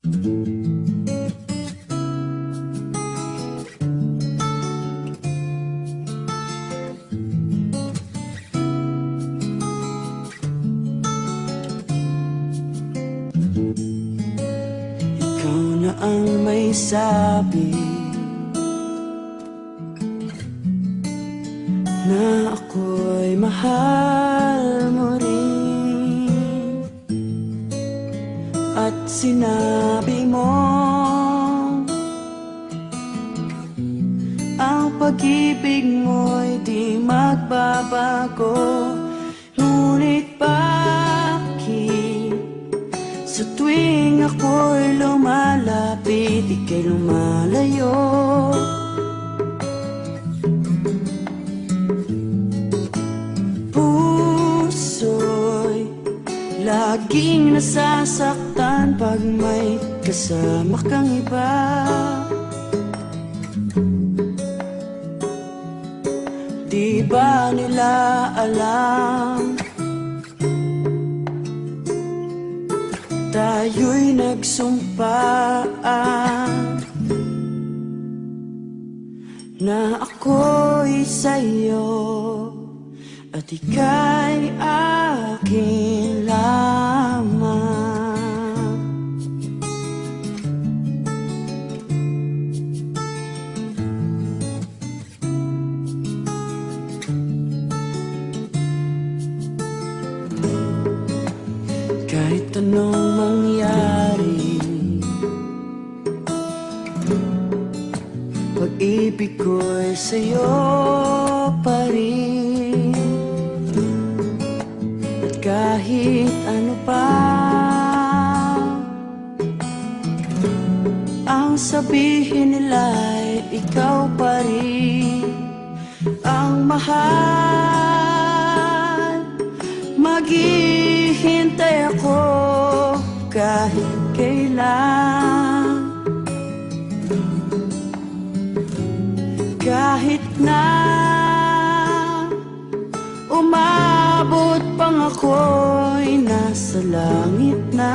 Ikaw na ang may sabi Na ako'y mahal At sinabi mo. Ang pag-ibig mo'y di magbabago. Ngunit bakit? Sa tuwing ako'y lumalapit, ika'y lumalayo laging nasasaktan pag may kasama kang iba. Di ba nila alam? Tayo'y nagsumpaan Na ako'y sa'yo At ika'y akin anong mangyari? Pag-ibig ko'y sa'yo pa rin. At kahit ano pa Ang sabihin nila'y ikaw pa rin. Ang mahal Maghihintay ako kahit kailan. Kahit na umabot pang ako'y nasa langit na.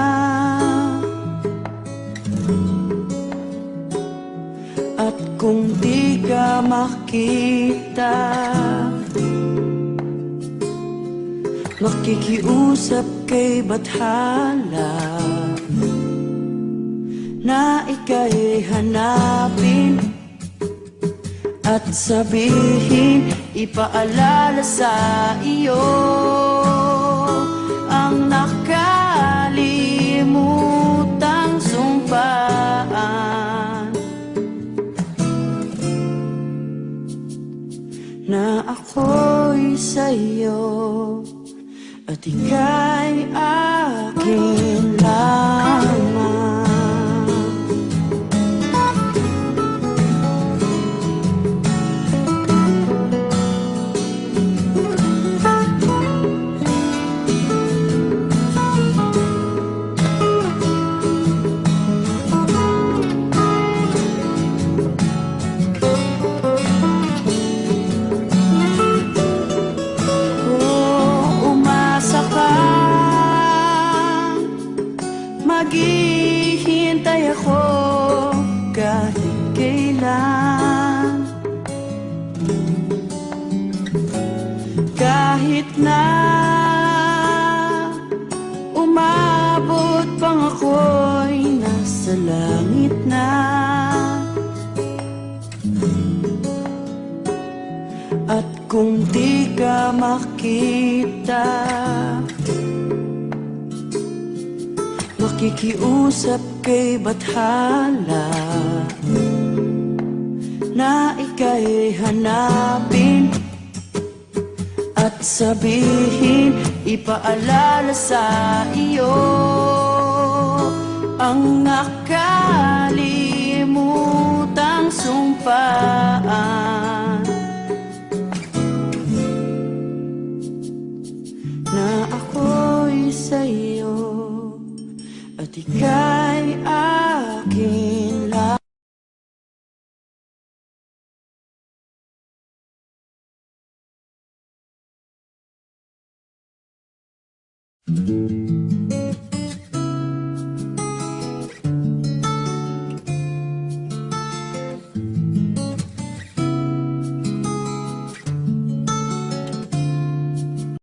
At kung di ka makita Makikiusap kay Bathala Na ika'y hanapin At sabihin Ipaalala sa iyo Ang nakalimutang sumpaan. Na ako'y sa'yo at ika'y akin lamang Kahit na umabot pang ako'y nasa langit na. At kung di ka makita Makikiusap kay Bathala Na ika'y hanapin sabihin Ipaalala sa iyo Ang nakalimutang sumpaan. Na ako'y sa'yo at ika'y Müzik